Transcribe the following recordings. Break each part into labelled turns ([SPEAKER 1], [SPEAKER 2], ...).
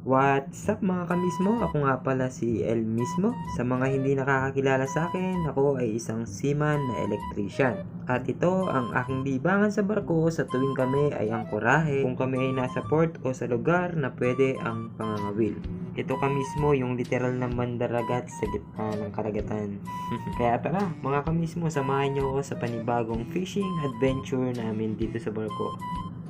[SPEAKER 1] What's up mga kamismo? Ako nga pala si El mismo. Sa mga hindi nakakakilala sa akin, ako ay isang seaman na electrician. At ito ang aking libangan sa barko sa tuwing kami ay angkorahe kung kami ay nasa port o sa lugar na pwede ang pangangawil. Ito ka mismo yung literal na mandaragat sa gitna ng karagatan. Kaya tara, mga kamismo, samahan niyo ako sa panibagong fishing adventure namin dito sa barko.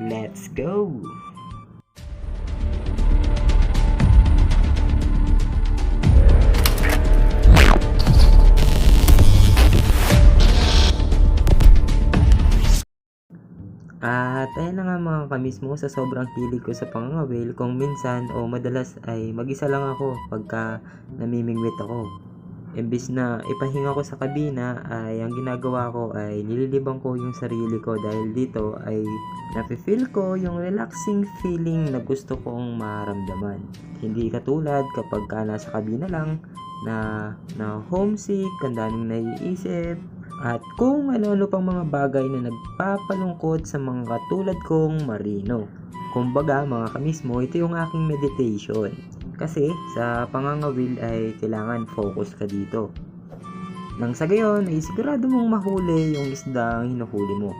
[SPEAKER 1] Let's go! At ayun na nga mga kamismo sa sobrang hilig ko sa pangangawil kung minsan o madalas ay mag-isa lang ako pagka namimingwit ako. Imbis na ipahinga ko sa kabina ay ang ginagawa ko ay nililibang ko yung sarili ko dahil dito ay nafe-feel ko yung relaxing feeling na gusto kong maramdaman. Hindi katulad kapag ka nasa kabina lang na, na homesick, ang naiisip, at kung ano-ano pang mga bagay na nagpapalungkot sa mga katulad kong marino. Kumbaga mga kamismo, ito yung aking meditation. Kasi sa pangangawil ay kailangan focus ka dito. Nang sa gayon ay sigurado mong mahuli yung isda ang hinuhuli mo.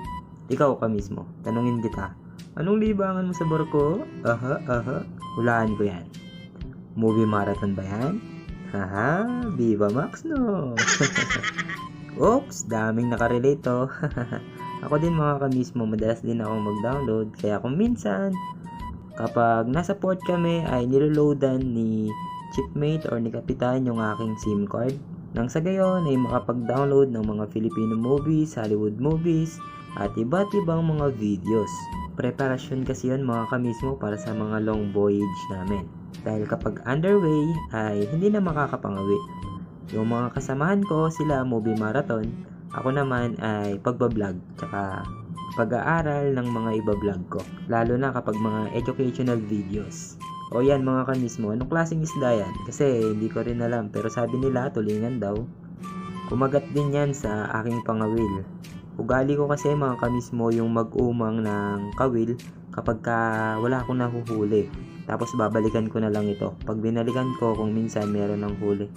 [SPEAKER 1] Ikaw ka mismo, tanungin kita. Anong libangan mo sa barko? Aha, aha, hulaan ko yan. Movie marathon ba yan? Haha, Viva Max no! Oops, daming nakarelate to. ako din mga kamismo, madalas din ako mag-download. Kaya kung minsan, kapag nasa port kami, ay niloloadan ni chipmate or ni kapitan yung aking SIM card. Nang sa gayon ay makapag-download ng mga Filipino movies, Hollywood movies, at iba't ibang mga videos. Preparasyon kasi yun mga kamismo para sa mga long voyage namin. Dahil kapag underway ay hindi na makakapangawi. Yung mga kasamahan ko, sila movie marathon. Ako naman ay pagbablog, tsaka pag-aaral ng mga iba-vlog ko. Lalo na kapag mga educational videos. O yan mga kanismo, anong klaseng isda yan? Kasi hindi ko rin alam, pero sabi nila tulingan daw. Kumagat din yan sa aking pangawil. Ugali ko kasi mga kamismo yung mag-umang ng kawil kapag ka wala akong nahuhuli. Tapos babalikan ko na lang ito. Pag binalikan ko kung minsan meron ng huli.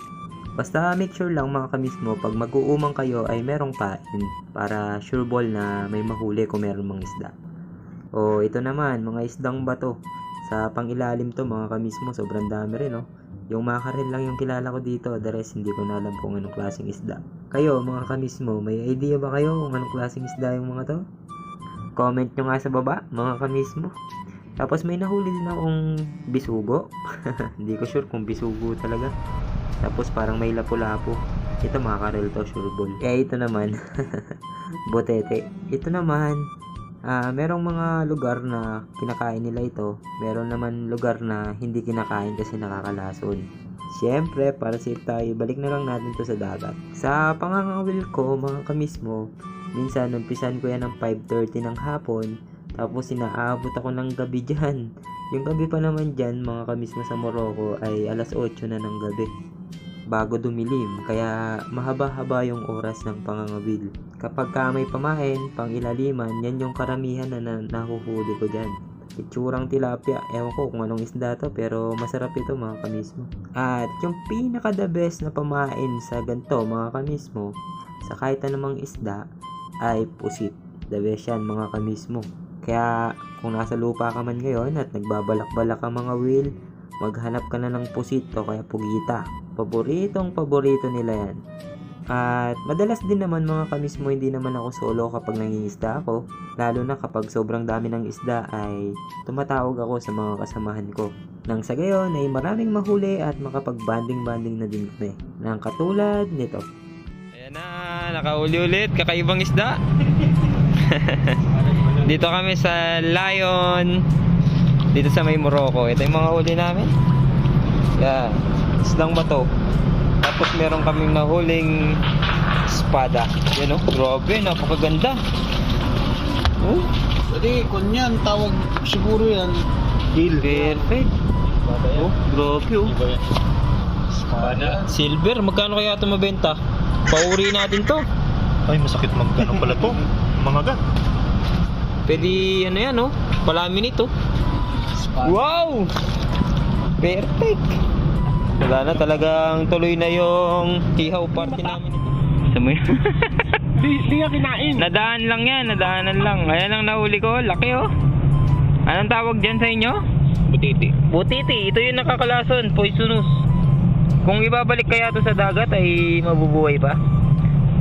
[SPEAKER 1] Basta make sure lang mga kamismo, pag mag-uumang kayo ay merong pain para sure ball na may mahuli kung meron mga isda. O ito naman, mga isdang bato. Sa pangilalim to mga kamismo, sobrang dami rin no. Yung makarel lang yung kilala ko dito, the rest hindi ko na alam kung anong klaseng isda. Kayo mga kamismo, may idea ba kayo kung anong klaseng isda yung mga to? Comment nyo nga sa baba, mga kamismo. Tapos may nahuli din akong bisugo. hindi ko sure kung bisugo talaga. Tapos parang may lapu-lapu. Ito makakarel to, sure ball. Kaya ito naman, botete. Ito naman, ah merong mga lugar na kinakain nila ito. Meron naman lugar na hindi kinakain kasi nakakalason. Siyempre, para safe tayo, balik na lang natin to sa dagat. Sa pangangawil ko, mga kamismo, minsan numpisan ko yan ng 5.30 ng hapon, tapos inaabot ako ng gabi dyan. Yung gabi pa naman dyan, mga kamismo sa Morocco, ay alas 8 na ng gabi bago dumilim, kaya mahaba-haba yung oras ng pangangawil. Kapag ka may pamain, pang ilaliman, yan yung karamihan na, na nahuhuli ko dyan. Itsurang tilapia, ewan ko kung anong isda to, pero masarap ito mga kamismo. At yung pinaka the best na pamain sa ganito mga kamismo, sa kahit anumang isda, ay pusit. The best yan mga kamismo. Kaya kung nasa lupa ka man ngayon at nagbabalak-balak ang mga wheel, maghanap ka na ng pusit o kaya pugita. Paboritong paborito nila yan. At madalas din naman mga kamismo hindi naman ako solo kapag nangingisda ako. Lalo na kapag sobrang dami ng isda ay tumatawag ako sa mga kasamahan ko. Nang sa gayon ay maraming mahuli at makapag-banding-banding na din kami. Nang katulad nito.
[SPEAKER 2] Ayan na, nakauli ulit, kakaibang isda. dito kami sa Lion, dito sa may Morocco. Ito yung mga uli namin. Yan, islang bato. Tapos meron kaming nahuling espada. Yan oh, grabe, napakaganda. Oh,
[SPEAKER 3] Jadi, kunyan, tawag siguro yan.
[SPEAKER 2] perfect. Oh, grabe oh.
[SPEAKER 3] Espada.
[SPEAKER 2] Silver, magkano kaya ito mabenta? Pauri natin to.
[SPEAKER 4] Ay, masakit magkano pala to. Mga gat.
[SPEAKER 2] Pwede ano yan oh, palamin ito. Wow! Perfect. Wala na talagang tuloy na yung ihaw party namin. Sa mo yun?
[SPEAKER 3] Di, di nga kinain.
[SPEAKER 2] Nadaan lang yan, nadaanan lang. Ayan ang nahuli ko, laki oh. Anong tawag dyan sa inyo?
[SPEAKER 3] Butiti.
[SPEAKER 2] Butiti, ito yung nakakalason, poisonous. Kung ibabalik kaya to sa dagat ay mabubuhay pa?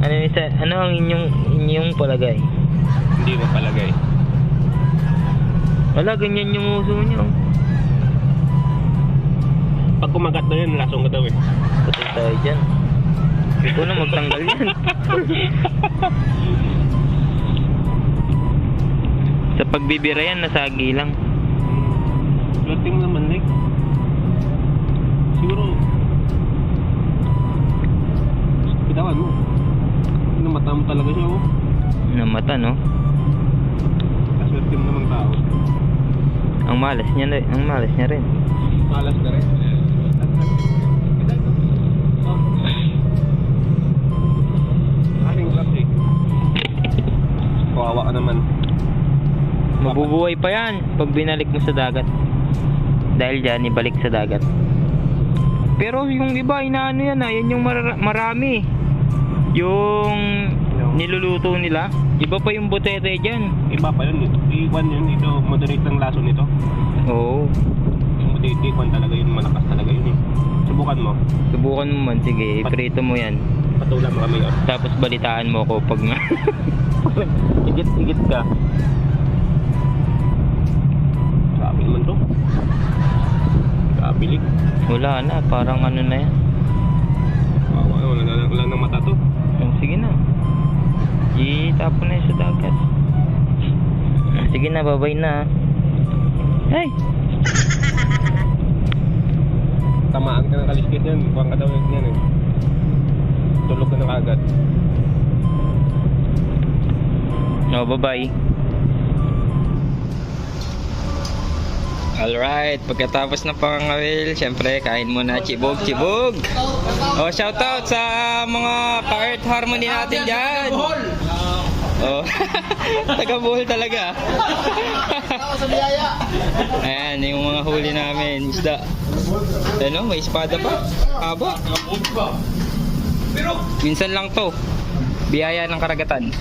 [SPEAKER 2] Ano, yung sa, ano ang inyong, inyong palagay?
[SPEAKER 3] Hindi mo palagay.
[SPEAKER 2] Wala, ganyan yung uso niyo.
[SPEAKER 3] Pag kumagat na yan, lasong ka daw eh.
[SPEAKER 2] Patay tayo dyan. Ikaw na magtanggal yan. sa pagbibira yan, nasagi lang.
[SPEAKER 3] Flirting naman, Nick. Siguro, bitawan mo. Namata mo talaga siya, oh.
[SPEAKER 2] Namata, no? Malas niya, na- ang malas niya rin.
[SPEAKER 3] Malas ka rin. Aking kasi. Kawawa ka naman.
[SPEAKER 2] Mabubuhay pa yan pag binalik mo sa dagat. Dahil dyan, ibalik sa dagat. Pero yung iba, inaano yan ah, yan yung mara- marami. Yung niluluto nila. Iba pa yung butete dyan.
[SPEAKER 3] Iba pa yun. Iwan yun. Ito, moderate ang laso nito.
[SPEAKER 2] Oo.
[SPEAKER 3] Yung moderate, iwan talaga yun. Malakas talaga yun eh. Subukan mo.
[SPEAKER 2] Subukan mo man, sige, iprito mo yan.
[SPEAKER 3] Patulan mo kami. Oh.
[SPEAKER 2] Tapos balitaan mo ko pag na... Igit-igit ka.
[SPEAKER 3] Grabe naman to. Kabilik.
[SPEAKER 2] Wala na, parang ano na yan.
[SPEAKER 3] Kawawa. Wala, wala, wala nang mata to.
[SPEAKER 2] Oh, sige na. Sa dagat. Ah, Sige na, babay na. Ay!
[SPEAKER 3] Tamaan ka ng kaliskis yan. Kuhaan ka daw yan eh. Tulog ka na kagad.
[SPEAKER 2] No, bye-bye. Alright, pagkatapos ng pangangawil, syempre kain muna chibog, chibog. Oh, shoutout sa mga ka-Earth Harmony natin dyan. Oh, taga Bohol talaga. Ayan, yung mga huli namin, isda. Ano, may espada pa? Aba. Minsan lang to. Biyaya ng karagatan.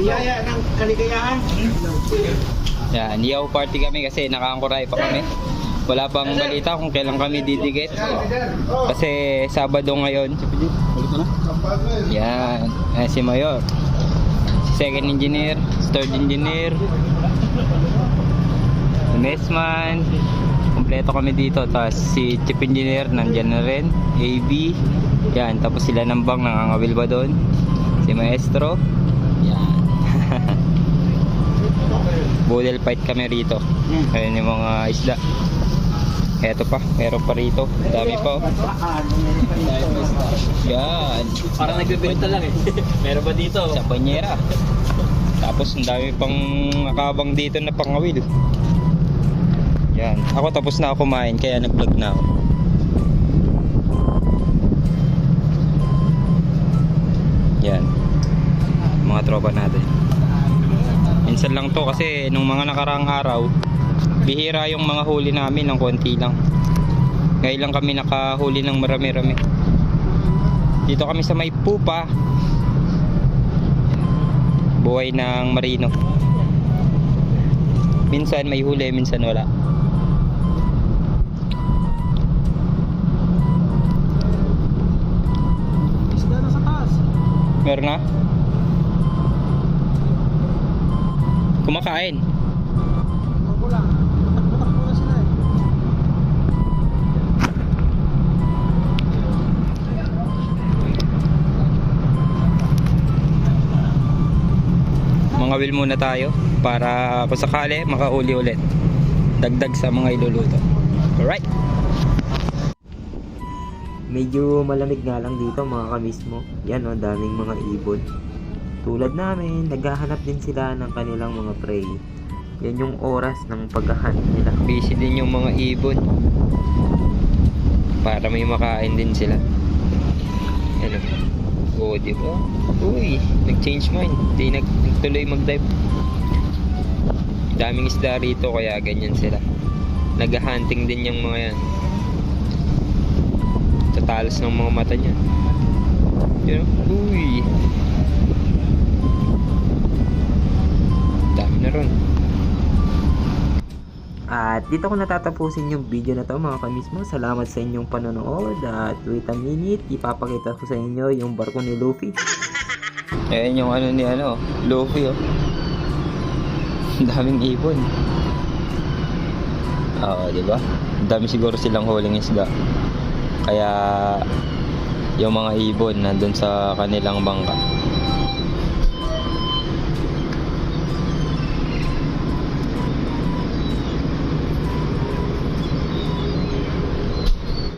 [SPEAKER 3] Biyaya ng kaligayahan.
[SPEAKER 2] Yan, yaw party kami kasi nakaangkuray pa kami. Wala pang balita kung kailan kami didikit. Kasi Sabado ngayon.
[SPEAKER 3] Na?
[SPEAKER 2] Yan, eh, si Mayor. Second engineer, third engineer. Si Messman. Kompleto kami dito. Tapos si chief engineer nandyan na rin. AB. Yan, tapos sila ng bang nangangawil ba doon. Si Maestro. Yan. Budel fight kami rito. Ayun yung mga isda. Eto pa, meron pa rito. Dami pa. Oh. Yan.
[SPEAKER 3] Parang nagbibenta lang eh. Meron ba dito?
[SPEAKER 2] Sa banyera. Tapos ang dami pang nakabang dito na pangawil. Yan. Ako tapos na ako kumain kaya nag-vlog na ako. Yan. Mga tropa natin. Minsan lang to kasi nung mga nakaraang araw, bihira yung mga huli namin ng konti lang. Ngayon lang kami nakahuli ng marami-rami. Dito kami sa may pupa. Buhay ng marino. Minsan may huli, minsan wala.
[SPEAKER 3] Isda na sa taas.
[SPEAKER 2] Meron na? Kumakain. Mga will muna tayo para kung sakali makauli ulit. Dagdag sa mga iluluto. Alright.
[SPEAKER 1] Medyo malamig nga lang dito mga kamismo. Yan o, daming mga ibon. Tulad namin, naghahanap din sila ng kanilang mga prey. Yan yung oras ng paghahanap nila.
[SPEAKER 2] Busy din yung mga ibon. Para may makain din sila. Ano? Oo, di ba? Uy, nag-change mind. Di nag nagtuloy mag-dive. Daming isda rito kaya ganyan sila. Nag-hunting din yung mga yan. Tatalas ng mga mata niya. You know? Uy!
[SPEAKER 1] Dito ko natatapusin yung video na to mga kamismo. Salamat sa inyong panonood. At wait a minute, ipapakita ko sa inyo yung barko ni Luffy.
[SPEAKER 2] Ayan yung ano ni ano, Luffy oh. Daming ibon. Oo, di ba? Dami siguro silang huling isda. Kaya yung mga ibon nandun sa kanilang bangka.